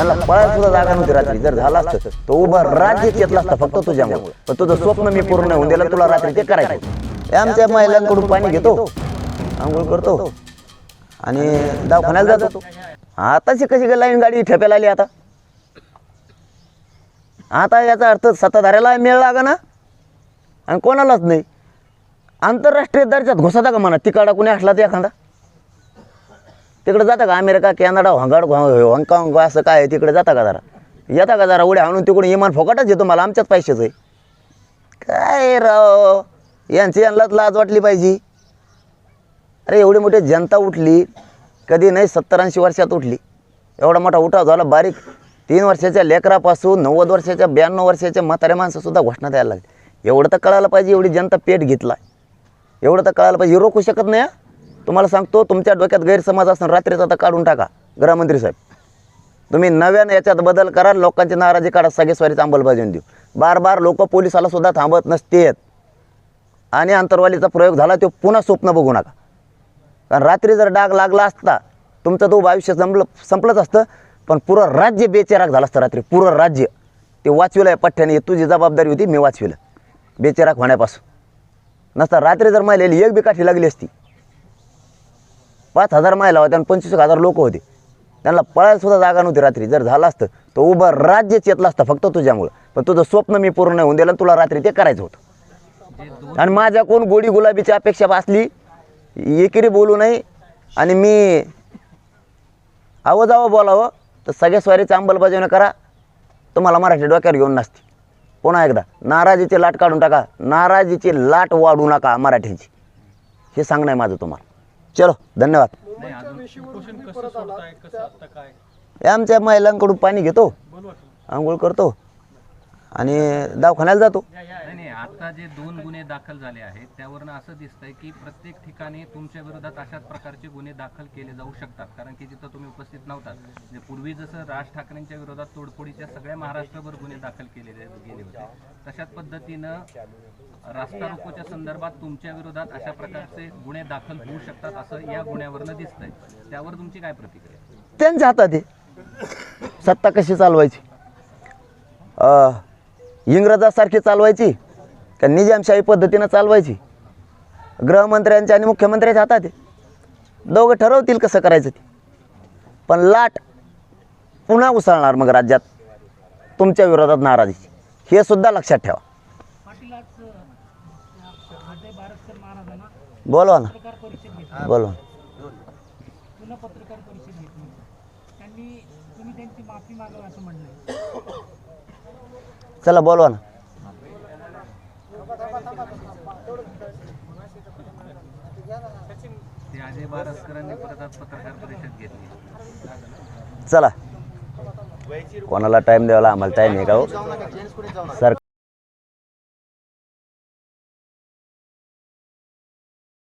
त्यांना पळायला सुद्धा जागा नव्हती रात्री. जर झाला असतं तर उभा राज्य घेतला असता फक्त तुझ्यामुळे. पण तुझं स्वप्न मी पूर्ण होऊन दिलं तुला रात्री ते करायचं आमच्या महिलांकडून पाणी घेतो आंघोळ करतो आणि दवाखान्याला जातो. आताची कशी काय लाईन गाडी ठेप्याला आली आता? आता याचा अर्थ सत्ताधाऱ्याला मेळ लागा ना आणि कोणालाच नाही. आंतरराष्ट्रीय दर्जात घुसता का म्हणा? तिकाडा कुणी असला तर एखादा. तिकडे जाता का? अमेरिका कॅनडा हंगाड हाँगकाँग असं काय तिकडे जाता का जरा? येता का जरा उड्या हाणून तिकडून? इमान फोकाटच येतो मला आमच्याच पैशाचं आहे. काय राव? यांची यांनाच लाज वाटली पाहिजे. अरे एवढी मोठी जनता उठली कधी नाही सत्तर ऐंशी वर्षात उठली. एवढा मोठा उठाव झाला बारीक. तीन वर्षाच्या लेकरापासून नव्वद वर्षाच्या ब्याण्णव वर्षाच्या म्हाताऱ्या माणसंसुद्धा घोषणा द्यायला लागली एवढं तर कळायला पाहिजे एवढी जनता पेट घेतला. एवढं तर कळायला पाहिजे. रोखू शकत नाही हा. तुम्हाला सांगतो तुमच्या डोक्यात गैरसमज असणं रात्रीचा आता काढून टाका. गृहमंत्री साहेब तुम्ही नव्यानं याच्यात बदल करा लोकांची नाराजी काढा सगळे स्वारीचा अंमलबजावून देऊ. बार बार लोक पोलिसाला सुद्धा थांबत नसतेत आणि अंतरवालीचा प्रयोग झाला तो पुन्हा स्वप्न बघू नका. कारण रात्री जर डाग लागला असता तुमचं तो आयुष्य संपलं संपलंच असतं पण पुरं राज्य बेचेराक झालं असतं रात्री पुरं राज्य. ते वाचविलं आहे पठ्ठ्याने तुझी जबाबदारी होती मी वाचविलं. बेचेराक होण्यापासून. नसता रात्री जर महिलेली एक बी काठी लागली असती. पाच हजार महिला होत्या आणि पंचवीस हजार लोक होते. त्यांना पळायला सुद्धा जागा नव्हती रात्री. जर झालं असतं तर उभं राज्यच येतलं असतं फक्त तुझ्यामुळं. पण तुझं स्वप्न मी पूर्ण नाही होऊन दिलं तुला रात्री ते करायचं होतं. आणि माझ्या कोण गोडी गुलाबीची अपेक्षा असली एकेरी बोलू नाही आणि मी आवाजावं बोलावं तर सगळ्या स्वारीचं अंमलबजावणी करा. तुम्हाला मराठी डोक्यावर घेऊन नसते. पुन्हा एकदा नाराजीची लाट काढून टाका. नाराजीची लाट वाढू नका मराठीची. हे सांगणं आहे माझं तुम्हाला. चलो धन्यवाद. नाही अजून उपोषण कसं सोडताय कसं आता काय? हे आमच्या महिलांकडून पाणी घेतो. आंघोळ करतो. आणि दवाखान्याला जातो. नाही नाही आता जे दोन गुन्हे दाखल झाले आहेत त्यावरनं असं दिसतंय की प्रत्येक ठिकाणी तुमच्या विरोधात अशाच प्रकारचे गुन्हे दाखल केले जाऊ शकतात. कारण की तिथं तुम्ही उपस्थित नव्हतात. म्हणजे पूर्वी जसं राज ठाकरेंच्या विरोधात तोडफोडीच्या सगळ्या महाराष्ट्रभर गुन्हे दाखल केले गेले होते. तशाच पद्धतीनं रास्ता रोकोच्या संदर्भात तुमच्या विरोधात अशा प्रकारचे गुन्हे दाखल होऊ शकतात असं या गुन्ह्यावरनं दिसतंय. त्यावर तुमची काय प्रतिक्रिया त्यांच्या हातात आहे. सत्ता कशी चालवायची? अं, इंग्रजासारखी चालवायची का निजामशाही पद्धतीनं चालवायची? गृहमंत्र्यांच्या आणि मुख्यमंत्र्यांच्या हातात आहे. दोघं ठरवतील कसं करायचं ते. पण लाट पुन्हा उसळणार मग राज्यात. तुमच्या विरोधात नाराजीची हे सुद्धा लक्षात ठेवा. बोलवा ना. बोलवा. पत्रकार परिषद घेतली. त्यांनी तुम्ही त्यांची माफी मागावी असं म्हणलं चला बोलवा ना. चला. कोणाला टाईम द्यायला आम्हाला टाईम आहे का हो? सर